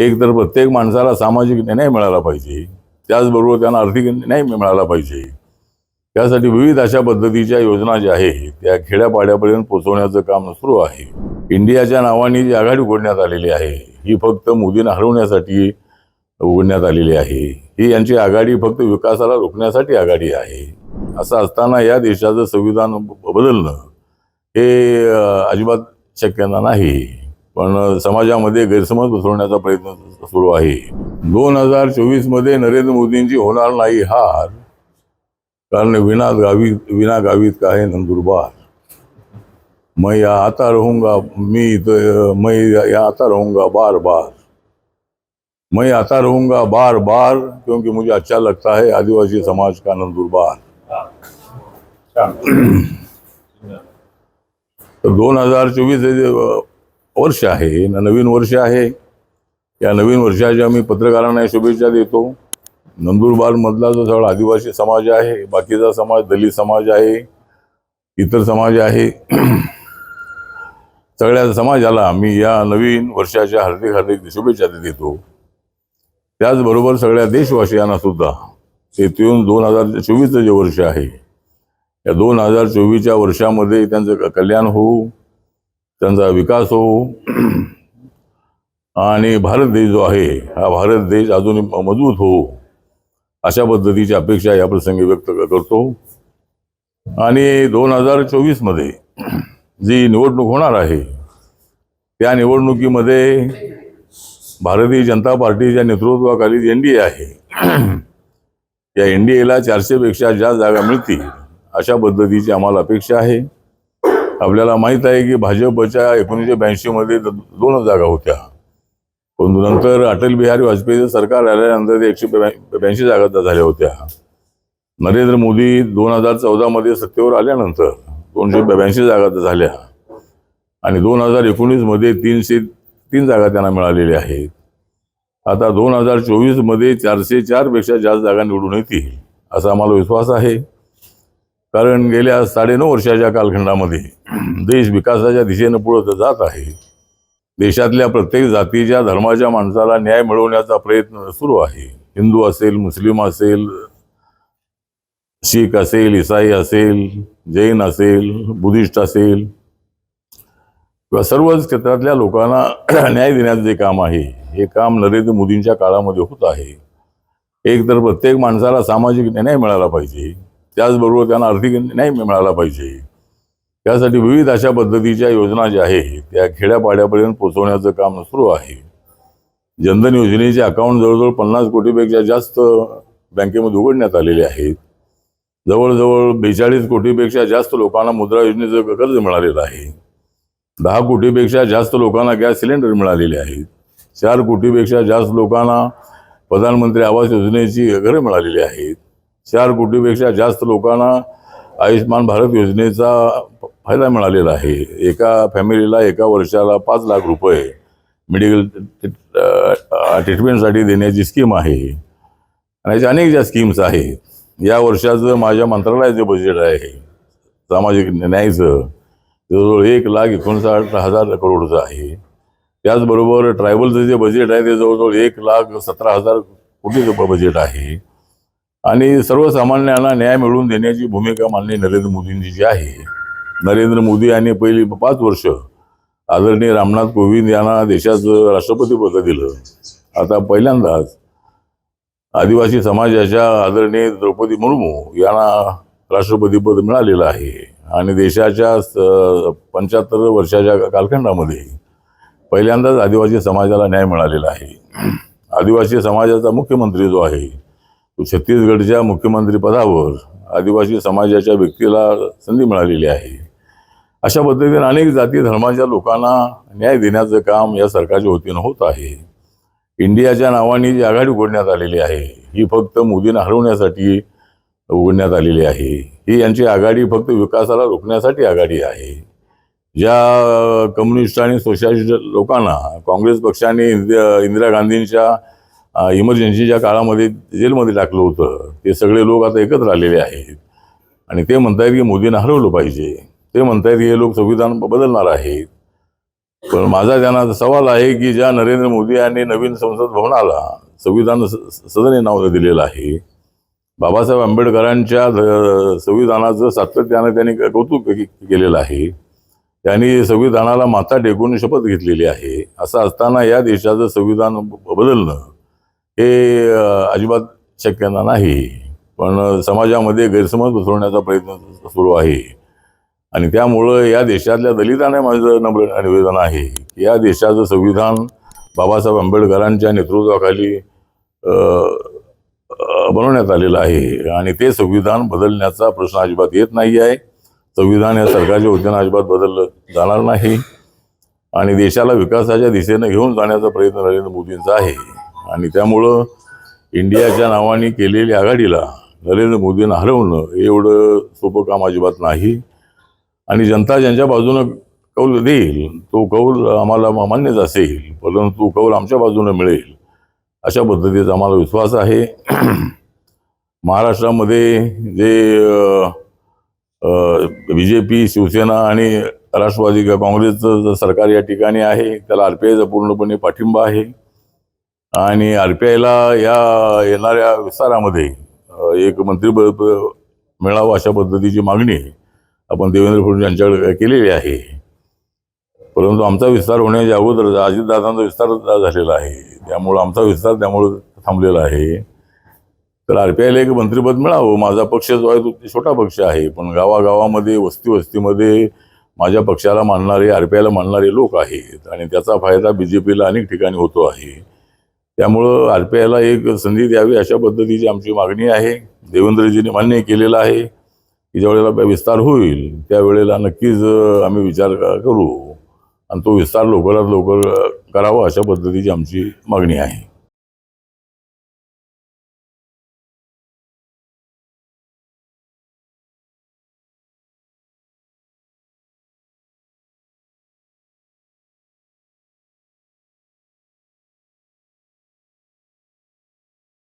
एक तर प्रत्येक माणसाला सामाजिक न्याय मिळाला पाहिजे. त्याचबरोबर त्यांना आर्थिक न्याय मिळाला पाहिजे. त्यासाठी विविध अशा पद्धतीच्या योजना ज्या आहेत त्या खेड्यापाड्यापर्यंत पोहोचवण्याचं काम सुरू आहे. इंडियाच्या नावाने जी आघाडी उघडण्यात आलेली आहे ही फक्त मोदींना हरवण्यासाठी उघडण्यात आलेली आहे. ही यांची आघाडी फक्त विकासाला रोखण्यासाठी आघाडी आहे. असं असताना या देशाचं संविधान बदलणं हे अजिबात शक्यता नाही. पण समाजामध्ये गैरसमज पसरवण्याचा प्रयत्न सुरू आहे. दोन हजार चोवीसमध्ये नरेंद्र मोदींची होणार नाही हार कारण विना गावी विना गावीत का है नंदुरबार? मैं या आता रहूंगा मी मैं या आता रहूंगा बार बार मैं आता रहूंगा बार बार क्योंकि मुझे अच्छा लगता है आदिवासी समाज का नंदुरबार. तर दोन हजार चोवीस वर्ष आहे. ना नवीन वर्ष आहे. या नवीन वर्षाच्या मी पत्रकारांना शुभेच्छा देतो. नंदुरबार मधला जो सगळा आदिवासी समाज आहे बाकीचा समाज दलित समाज आहे इतर समाज आहे सगळ्या समाजाला मी या नवीन वर्षाच्या हार्दिक हार्दिक शुभेच्छा देतो. त्याचबरोबर सगळ्या देशवासियांना सुद्धा येथून दोन हजार चोवीसचं जे वर्ष आहे या दोन हजार चोवीसच्या वर्षामध्ये त्यांचं कल्याण होऊ त्यांचा विकास होऊ. आणि भारत देश जो आहे हा भारत देश अजून मजबूत होऊ अशा पद्धतीची अपेक्षा या प्रसंगी व्यक्त करतो. आणि दोन हजार चोवीसमध्ये जी निवडणूक होणार आहे त्या निवडणुकीमध्ये भारतीय जनता पार्टीच्या नेतृत्वाखाली एन डी ए आहे या एन डी एला चारशेपेक्षा ज्या जागा मिळतील अशा पद्धतीची आम्हाला अपेक्षा आहे. आपल्याला माहीत आहे की भाजपच्या एकोणीसशे ब्याऐंशीमध्ये द- दोनच जागा होत्या. परंतु नंतर अटल बिहारी वाजपेयीचं सरकार आल्यानंतर ते एकशे ब्या- ब्याऐंशी जागा झाल्या होत्या. नरेंद्र मोदी दोन हजार चौदामध्ये सत्तेवर आल्यानंतर दोनशे ब्याऐंशी जागा झाल्या. आणि दोन हजार एकोणीसमध्ये तीनशे तीन जागा त्यांना मिळालेल्या आहेत. आता दोन हजार चोवीसमध्ये चारशे चारपेक्षा जास्त जागा निवडून येतील असा आम्हाला विश्वास आहे. कारण गेल्या साडेनऊ वर्षाच्या कालखंडामध्ये देश विकासाच्या दिशेनं पुढं जात आहे. देशातल्या प्रत्येक जातीच्या धर्माच्या माणसाला न्याय मिळवण्याचा प्रयत्न सुरू आहे. हिंदू असेल मुस्लिम असेल शीख असेल इसाई असेल जैन असेल बुद्धिस्ट असेल किंवा सर्वच क्षेत्रातल्या लोकांना न्याय देण्याचं जे काम आहे हे काम नरेंद्र मोदींच्या काळामध्ये होत आहे. एक तर प्रत्येक माणसाला सामाजिक न्याय मिळाला पाहिजे. त्याचबरोबर त्यांना आर्थिक न्याय मिळाला पाहिजे. त्यासाठी विविध अशा पद्धतीच्या योजना ज्या आहेत त्या खेड्यापाड्यापर्यंत पोहोचवण्याचं काम सुरू आहे. जनधन योजनेचे अकाउंट जवळजवळ पन्नास कोटीपेक्षा जास्त बँकेमध्ये उघडण्यात आलेले आहेत. जवळजवळ बेचाळीस कोटीपेक्षा जास्त लोकांना मुद्रा योजनेचं कर्ज मिळालेलं आहे. दहा कोटीपेक्षा जास्त लोकांना गॅस सिलेंडर मिळालेले आहेत. चार कोटीपेक्षा जास्त लोकांना प्रधानमंत्री आवास योजनेची घरं मिळालेली आहेत. चार कोटीपेक्षा जास्त लोकांना आयुष्यमान भारत योजनेचा फायदा मिळालेला आहे. एका फॅमिलीला एका वर्षाला पाच लाख रुपये मेडिकल ट्रीटमेंटसाठी देण्याची स्कीम आहे. आणि याच्या अनेक ज्या स्कीम्स आहेत या वर्षाचं माझ्या मंत्रालयाचं बजेट आहे. सामाजिक न्यायाचं. जवळजवळ एक लाख एकोणसाठ हजार करोडचं आहे. त्याचबरोबर ट्रायबलचं जे बजेट आहे ते जवळजवळ एक लाख सतरा हजार कोटीचं बजेट आहे. आणि सर्वसामान्यांना न्याय मिळवून देण्याची भूमिका माननीय नरेंद्र मोदींची आहे. नरेंद्र मोदी यांनी पहिली पाच वर्ष आदरणीय रामनाथ कोविंद यांना देशाचं राष्ट्रपतीपद दिलं. आता पहिल्यांदाच आदिवासी समाजाच्या आदरणीय द्रौपदी मुर्मू यांना राष्ट्रपतीपद मिळालेलं आहे. आणि देशाच्या पंच्याहत्तर वर्षाच्या कालखंडामध्ये पहिल्यांदाच आदिवासी समाजाला न्याय मिळालेला आहे. आदिवासी समाजाचा मुख्यमंत्री जो आहे छत्तीसगडच्या मुख्यमंत्रीपदावर आदिवासी समाजाच्या व्यक्तीला संधी मिळालेली आहे. अशा पद्धतीने अनेक जाती धर्माच्या लोकांना न्याय देण्याचं काम या सरकारच्या वतीनं होत आहे. इंडियाच्या नावाने जी आघाडी उघडण्यात आलेली आहे ही फक्त मोदींना हरवण्यासाठी उघडण्यात आलेली आहे. ही यांची आघाडी फक्त विकासाला रोखण्यासाठी आघाडी आहे. ज्या कम्युनिस्ट आणि सोशलिस्ट लोकांना काँग्रेस पक्षाने इंदिरा गांधींच्या इमर्जन्सीच्या काळामध्ये जेलमध्ये टाकलं होतं. ते सगळे लोक आता एकत्र आलेले आहेत. आणि ते म्हणतायत की मोदींना हरवलं पाहिजे. ते म्हणतायत की हे लोक संविधान बदलणार आहेत. पण माझा त्यांना सवाल आहे की ज्या नरेंद्र मोदी यांनी नवीन संसद भवनाला संविधान सदन हे नाव दिलेलं आहे. बाबासाहेब आंबेडकरांच्या संविधानाचं सातत्यानं त्यांनी कौतुक केलेलं आहे. त्यांनी संविधानाला माथा टेकून शपथ घेतलेली आहे. असं असताना या देशाचं संविधान बदलणं हे अजिबात शक्यता नाही. पण समाजामध्ये गैरसमज बसवण्याचा प्रयत्न सुरू आहे. आणि त्यामुळं या देशातल्या दलितांना माझं नम्र निवेदन आहे की या देशाचं संविधान बाबासाहेब आंबेडकरांच्या नेतृत्वाखाली बनवण्यात आलेलं आहे. आणि ते संविधान बदलण्याचा प्रश्न अजिबात येत नाही आहे. संविधान या सरकारच्या वतीनं अजिबात बदललं जाणार नाही. आणि देशाला विकासाच्या दिशेनं घेऊन जाण्याचा प्रयत्न नरेंद्र मोदींचा आहे. आणि त्यामुळं इंडियाच्या नावाने केलेल्या आघाडीला नरेंद्र मोदींना हरवणं हे एवढं सोपं काम अजिबात नाही. आणि जनता ज्यांच्या बाजूनं कौल देईल तो कौल आम्हाला मान्यच असेल परंतु कौल आमच्या बाजूनं मिळेल अशा पद्धतीचा आम्हाला विश्वास आहे. महाराष्ट्रामध्ये जे बी जे पी शिवसेना आणि राष्ट्रवादी किंवा काँग्रेसचं सरकार या ठिकाणी आहे त्याला आर पी आयचा पूर्णपणे पाठिंबा आहे. आणि आर पी आयला या येणाऱ्या विस्तारामध्ये एक मंत्रिपद मिळावं अशा पद्धतीची मागणी आपण देवेंद्र फडणवीस यांच्याकडे केलेली आहे. परंतु आमचा विस्तार होण्याच्या अगोदर अजितदादांचा विस्तार झालेला आहे. त्यामुळं आमचा विस्तार त्यामुळं थांबलेला आहे. तर आर पी आयला एक मंत्रिपद मिळावं माझा पक्ष जो आहे तो छोटा पक्ष आहे. पण गावागावामध्ये वस्ती वस्तीमध्ये माझ्या पक्षाला मानणारे आर पी आयला मानणारे लोक आहेत. आणि त्याचा फायदा बी जे पीला अनेक ठिकाणी होतो आहे. त्यामुळं आर पी आयला एक संधी द्यावी अशा पद्धतीची आमची मागणी आहे. देवेंद्रजीने मान्य केलेलं आहे की ज्यावेळेला विस्तार होईल त्यावेळेला नक्कीच आम्ही विचार करू. आणि तो विस्तार लवकरात लवकर करावा अशा पद्धतीची आमची मागणी आहे.